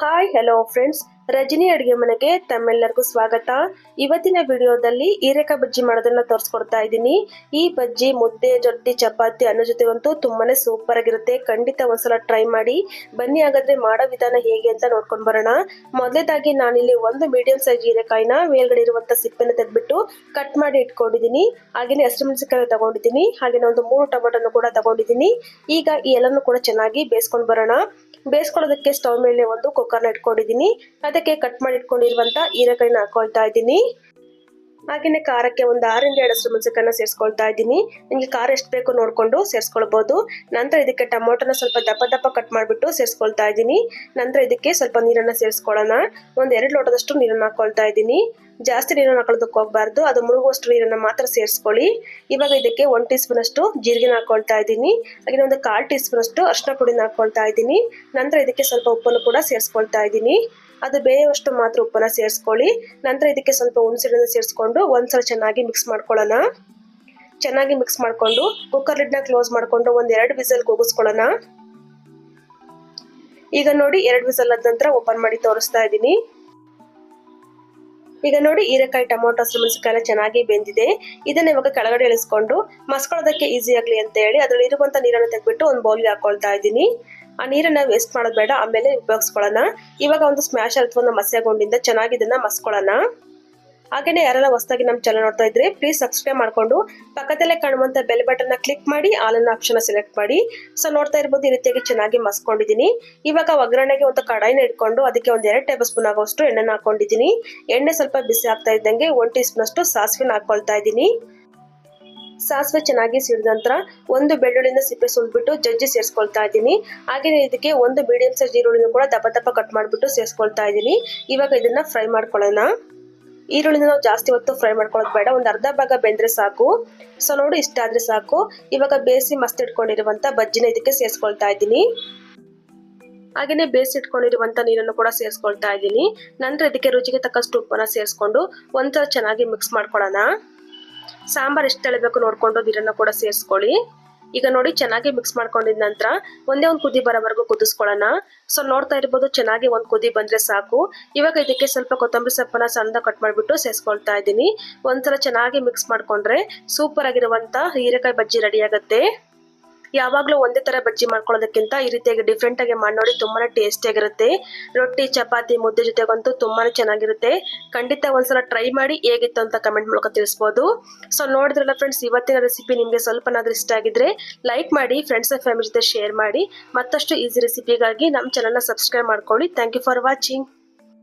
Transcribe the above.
Hi hello friends Rajani ಅಡುಗೆ ಮನೆಗೆ ತಮ್ಮೆಲ್ಲರಿಗೂ ಸ್ವಾಗತ. ಇವತ್ತಿನ ವಿಡಿಯೋದಲ್ಲಿ ಹೀರೆಕಾಯಿ ಬಜ್ಜಿ ಮಾಡೋದನ್ನ ತೋರಿಸ್ಕೊಡ್ತಾ ಇದ್ದೀನಿ. ಈ ಬಜ್ಜಿ ಮುದ್ದೆ, ಜೊಟ್ಟಿ, ಚಪಾತಿ, ಅನ್ನೋ ಜೊತೆಗಂತೂ ತುಂಬಾನೇ ಸೂಪರ್ ಆಗಿರುತ್ತೆ. ಖಂಡಿತ ಒಂದ್ಸಲ ಟ್ರೈ ಮಾಡಿ. ಬನ್ನಿ ಹಾಗಾದ್ರೆ ಮಾಡೋ ವಿಧಾನ ಹೇಗೆ ಅಂತ ನೋಡ್ಕೊಂಡು ಬರೋಣ. ಮೊದಲೇದಾಗಿ ನಾನಿಲ್ಲಿ ಒಂದು ಮೀಡಿಯಂ ಸೈಜ್ ಹೀರೆಕಾಯಿನ ಮೇಲ್ಗಡೆ ಇರುವಂತ ಸಿಪ್ಪೆನ ತೆಗೆದ್ಬಿಟ್ಟು ಕಟ್ ಮಾಡಿ ಇಟ್ಕೊಂಡಿದ್ದೀನಿ. ಹಾಗೇನೆ ಹಸಿಮೆಣಸಿನಕಾಯಿ ತಗೊಂಡಿದ್ದೀನಿ. ಹಾಗೇನೆ ಒಂದು ಮೂರು ಟೊಮೆಟೊನು ಕೂಡ ತಗೊಂಡಿದ್ದೀನಿ. ಈಗ ಈ ಎಲ್ಲನೂ ಕೂಡ ಚೆನ್ನಾಗಿ ಬೇಯಿಸ್ಕೊಂಡು ಬರೋಣ. ಬೇಯಿಸ್ಕೊಳ್ಳೋದಕ್ಕೆ ಸ್ಟವ್ ಮೇಲೆ ಒಂದು ಕುಕ್ಕರ್ನ ಇಟ್ಕೊಂಡಿದ್ದೀನಿ. ಅದಕ್ಕೆ ಕಟ್ ಮಾಡಿ ಇಟ್ಕೊಂಡಿರುವಂತ ಹೀರೆಕಾಯಿನ ಹಾಕೊಳ್ತಾ ಇದ್ದೀನಿ. ಹಾಗೆಯೇ ಖಾರಕ್ಕೆ ಒಂದು ಆರಿಂದ ಎರಡು ಹಸಿಮೆಣಸಿನಕಾಯಿನ ಸೇರಿಸ್ಕೊಳ್ತಾ ಇದ್ದೀನಿ. ನಿಮಗೆ ಖಾರ ಎಷ್ಟು ಬೇಕು ನೋಡಿಕೊಂಡು ಸೇರಿಸ್ಕೊಳ್ಬೋದು. ನಂತರ ಇದಕ್ಕೆ ಟೊಮೊಟೊನ ಸ್ವಲ್ಪ ದಪ್ಪ ದಪ್ಪ ಕಟ್ ಮಾಡಿಬಿಟ್ಟು ಸೇರಿಸ್ಕೊಳ್ತಾ ಇದ್ದೀನಿ. ನಂತರ ಇದಕ್ಕೆ ಸ್ವಲ್ಪ ನೀರನ್ನು ಸೇರಿಸ್ಕೊಳ್ಳೋಣ. ಒಂದು ಎರಡು ಲೋಟದಷ್ಟು ನೀರನ್ನು ಹಾಕೊಳ್ತಾ ಇದ್ದೀನಿ. ಜಾಸ್ತಿ ನೀರನ್ನು ಹಾಕೊಳ್ಳೋದಕ್ಕೆ ಹೋಗಬಾರ್ದು. ಅದು ಮುಳುಗುವಷ್ಟು ನೀರನ್ನು ಮಾತ್ರ ಸೇರಿಸ್ಕೊಳ್ಳಿ. ಇವಾಗ ಇದಕ್ಕೆ ಒನ್ ಟೀ ಸ್ಪೂನ್ ಅಷ್ಟು ಜೀರಿಗೆ ಹಾಕೊಳ್ತಾ ಇದ್ದೀನಿ. ಹಾಗೆ ಒಂದು ಕಾಲು ಟೀ ಸ್ಪೂನ್ ಅರಿಶಿನ ಅರ್ಶಿನ ಪುಡಿನ ಹಾಕೊಳ್ತಾ ಇದ್ದೀನಿ. ನಂತರ ಇದಕ್ಕೆ ಸ್ವಲ್ಪ ಉಪ್ಪನ್ನು ಕೂಡ ಸೇರಿಸ್ಕೊಳ್ತಾ ಇದ್ದೀನಿ. ಅದು ಬೇಯುವಷ್ಟು ಮಾತ್ರ ಉಪ್ಪನ್ನ ಸೇರಿಸ್ಕೊಳ್ಳಿ. ನಂತರ ಇದಕ್ಕೆ ಸ್ವಲ್ಪ ಹುಣಸೆಹಣ್ಣನ್ನು ಸೇರಿಸ್ಕೊಂಡು ಒಂದ್ಸಲ ಚೆನ್ನಾಗಿ ಮಿಕ್ಸ್ ಮಾಡ್ಕೊಳ್ಳೋಣ. ಚೆನ್ನಾಗಿ ಮಿಕ್ಸ್ ಮಾಡಿಕೊಂಡು ಕುಕ್ಕರ್ ಲಿಡ್ನ ಕ್ಲೋಸ್ ಮಾಡಿಕೊಂಡು ಒಂದು ಎರಡು ವಿಸಲ್ ಕೂಗಿಸ್ಕೊಳ್ಳೋಣ. ಈಗ ನೋಡಿ ಎರಡು ವಿಸಲ್ ಆದ ನಂತರ ಓಪನ್ ಮಾಡಿ ತೋರಿಸ್ತಾ ಇದ್ದೀನಿ. ಈಗ ನೋಡಿ ಹೀರೆಕಾಯಿ, ಟೊಮೊಟೊ, ಹಸಿಮೆಣಸಿನಕಾಯಿ ಚೆನ್ನಾಗಿ ಬೆಂದಿದೆ. ಇದನ್ನ ಇವಾಗ ಕೆಳಗಡೆ ಇಳಿಸ್ಕೊಂಡು ಮಸ್ಕೊಳ್ಳೋದಕ್ಕೆ ಈಸಿ ಆಗಲಿ ಅಂತ ಹೇಳಿ ಅದರಲ್ಲಿ ಇರುವಂತ ನೀರನ್ನು ತೆಗೆದ್ಬಿಟ್ಟು ಒಂದು ಬೌಲ್ಗೆ ಹಾಕೊಳ್ತಾ ಇದ್ದೀನಿ. ಆ ನೀರನ್ನ ವೇಸ್ಟ್ ಮಾಡೋದು ಬೇಡ, ಆಮೇಲೆ ಉಪಯೋಗಿಸ್ಕೊಳ್ಳೋಣ. ಇವಾಗ ಒಂದು ಸ್ಮ್ಯಾಶ್ ಅಥವಾ ಒಂದು ಮಸ್ಯಗೊಂಡಿಂದ ಚೆನ್ನಾಗಿ ಇದನ್ನ ಮಸ್ಕೊಳ್ಳೋಣ. ಹಾಗೇನೆ ಯಾರೆಲ್ಲ ಹೊಸದಾಗಿ ನಮ್ಮ ಚಾನಲ್ ನೋಡ್ತಾ ಇದ್ರೆ ಪ್ಲೀಸ್ ಸಬ್ಸ್ಕ್ರೈಬ್ ಮಾಡ್ಕೊಂಡು ಪಕ್ಕದಲ್ಲೇ ಕಾಣುವಂತ ಬೆಲ್ ಬಟನ್ ಕ್ಲಿಕ್ ಮಾಡಿ ಆಲನ್ನ ಆಪ್ಷನ್ ಸೆಲೆಕ್ಟ್ ಮಾಡಿ. ಸೊ ನೋಡ್ತಾ ಇರ್ಬೋದು ಈ ರೀತಿಯಾಗಿ ಚೆನ್ನಾಗಿ ಮಸ್ಕೊಂಡಿದ್ದೀನಿ. ಇವಾಗ ಒಗ್ಗರಣೆಗೆ ಒಂದು ಕಡಾಯಿನ ಇಟ್ಕೊಂಡು ಅದಕ್ಕೆ ಒಂದು ಎರಡು ಟೇಬಲ್ ಸ್ಪೂನ್ ಆಗೋಷ್ಟು ಎಣ್ಣೆನ ಹಾಕೊಂಡಿದ್ದೀನಿ. ಎಣ್ಣೆ ಸ್ವಲ್ಪ ಬಿಸಿ ಆಗ್ತಾ ಇದ್ದಂಗೆ ಒನ್ ಟೀ ಸ್ಪೂನ್ ಅಷ್ಟು ಸಾಸಿವೆನ ಹಾಕೊಳ್ತಾ ಇದ್ದೀನಿ. ಸಾಸಿವೆ ಚೆನ್ನಾಗಿ ಸಿಡಿದ ನಂತರ ಒಂದು ಬೆಳ್ಳುಳ್ಳಿನ ಸಿಪ್ಪೆ ಸುಲ್ಬಿಟ್ಟು ಜಜ್ಜಿ ಸೇರಿಸ್ಕೊಳ್ತಾ ಇದ್ದೀನಿ. ಹಾಗೆಯೇ ಇದಕ್ಕೆ ಒಂದು ಮೀಡಿಯಂ ಸೈಜ್ ಈರುಳ್ಳಿನ ಕೂಡ ದಪ್ಪ ದಪ್ಪ ಕಟ್ ಮಾಡಿಬಿಟ್ಟು ಸೇರಿಸ್ಕೊಳ್ತಾ ಇದ್ದೀನಿ. ಇವಾಗ ಇದನ್ನು ಫ್ರೈ ಮಾಡ್ಕೊಳ್ಳೋಣ. ಈರುಳ್ಳಿನ ನಾವು ಜಾಸ್ತಿ ಹೊತ್ತು ಫ್ರೈ ಮಾಡ್ಕೊಳ್ಳೋದು ಬೇಡ. ಒಂದು ಅರ್ಧ ಭಾಗ ಬೆಂದರೆ ಸಾಕು. ಸೊ ನೋಡಿ ಇಷ್ಟ ಆದರೆ ಸಾಕು. ಇವಾಗ ಬೇಯಿಸಿ ಮಸ್ತ್ ಇಟ್ಕೊಂಡಿರುವಂಥ ಬಜ್ಜಿನ ಇದಕ್ಕೆ ಸೇರಿಸ್ಕೊಳ್ತಾ ಇದ್ದೀನಿ. ಹಾಗೆಯೇ ಬೇಯಿಸಿ ಇಟ್ಕೊಂಡಿರುವಂಥ ನೀರನ್ನು ಕೂಡ ಸೇರಿಸ್ಕೊಳ್ತಾ ಇದ್ದೀನಿ. ನಂತರ ಇದಕ್ಕೆ ರುಚಿಗೆ ತಕ್ಕಷ್ಟು ಉಪ್ಪನ್ನು ಸೇರಿಸ್ಕೊಂಡು ಒಂದ್ಸಲ ಚೆನ್ನಾಗಿ ಮಿಕ್ಸ್ ಮಾಡ್ಕೊಳ್ಳೋಣ. ಸಾಂಬಾರ್ ಎಷ್ಟು ತಳಿಬೇಕು ನೋಡ್ಕೊಂಡು ನೀರನ್ನು ಕೂಡ ಸೇರಿಸ್ಕೊಳ್ಳಿ. ಈಗ ನೋಡಿ ಚೆನ್ನಾಗಿ ಮಿಕ್ಸ್ ಮಾಡ್ಕೊಂಡಿದ ನಂತರ ಒಂದೇ ಒಂದು ಕುದಿ ಬರೋವರೆಗೂ ಕುದಿಸ್ಕೊಳ್ಳೋಣ. ಸೊ ನೋಡ್ತಾ ಇರ್ಬೋದು ಚೆನ್ನಾಗಿ ಒಂದು ಕುದಿ ಬಂದ್ರೆ ಸಾಕು. ಇವಾಗ ಇದಕ್ಕೆ ಸ್ವಲ್ಪ ಕೊತ್ತಂಬರಿ ಸೊಪ್ಪನ್ನ ಸಣ್ಣ ಕಟ್ ಮಾಡಿಬಿಟ್ಟು ಸೇರಿಸ್ಕೊಳ್ತಾ ಇದ್ದೀನಿ. ಒಂದ್ಸಲ ಚೆನ್ನಾಗಿ ಮಿಕ್ಸ್ ಮಾಡ್ಕೊಂಡ್ರೆ ಸೂಪರ್ ಆಗಿರುವಂಥ ಹೀರೆಕಾಯಿ ಬಜ್ಜಿ ರೆಡಿ ಆಗುತ್ತೆ. ಯಾವಾಗಲೂ ಒಂದೇ ತರ ಬಜ್ಜಿ ಮಾಡ್ಕೊಳ್ಳೋದಕ್ಕಿಂತ ಈ ರೀತಿಯಾಗಿ ಡಿಫ್ರೆಂಟ್ ಆಗಿ ಮಾಡಿ ನೋಡಿ ತುಂಬಾನೇ ಟೇಸ್ಟಿ ಆಗಿರುತ್ತೆ. ರೊಟ್ಟಿ, ಚಪಾತಿ, ಮುದ್ದೆ ಜೊತೆಗಂತೂ ತುಂಬಾನೇ ಚೆನ್ನಾಗಿರುತ್ತೆ. ಖಂಡಿತ ಒಂದ್ಸಲ ಟ್ರೈ ಮಾಡಿ ಹೇಗಿತ್ತು ಅಂತ ಕಮೆಂಟ್ ಮೂಲಕ ತಿಳಿಸ್ಬೋದು. ಸೊ ನೋಡಿದ್ರಲ್ಲ ಫ್ರೆಂಡ್ಸ್ ಇವತ್ತಿನ ರೆಸಿಪಿ ನಿಮಗೆ ಸ್ವಲ್ಪನಾದ್ರೂ ಇಷ್ಟ ಆಗಿದ್ರೆ ಲೈಕ್ ಮಾಡಿ ಫ್ರೆಂಡ್ಸ್ ಫ್ಯಾಮಿಲಿ ಜೊತೆ ಶೇರ್ ಮಾಡಿ. ಮತ್ತಷ್ಟು ಈಸಿ ರೆಸಿಪಿಗಾಗಿ ನಮ್ಮ ಚಾನಲ್ನ ಸಬ್ಸ್ಕ್ರೈಬ್ ಮಾಡ್ಕೊಳ್ಳಿ. Thank you for watching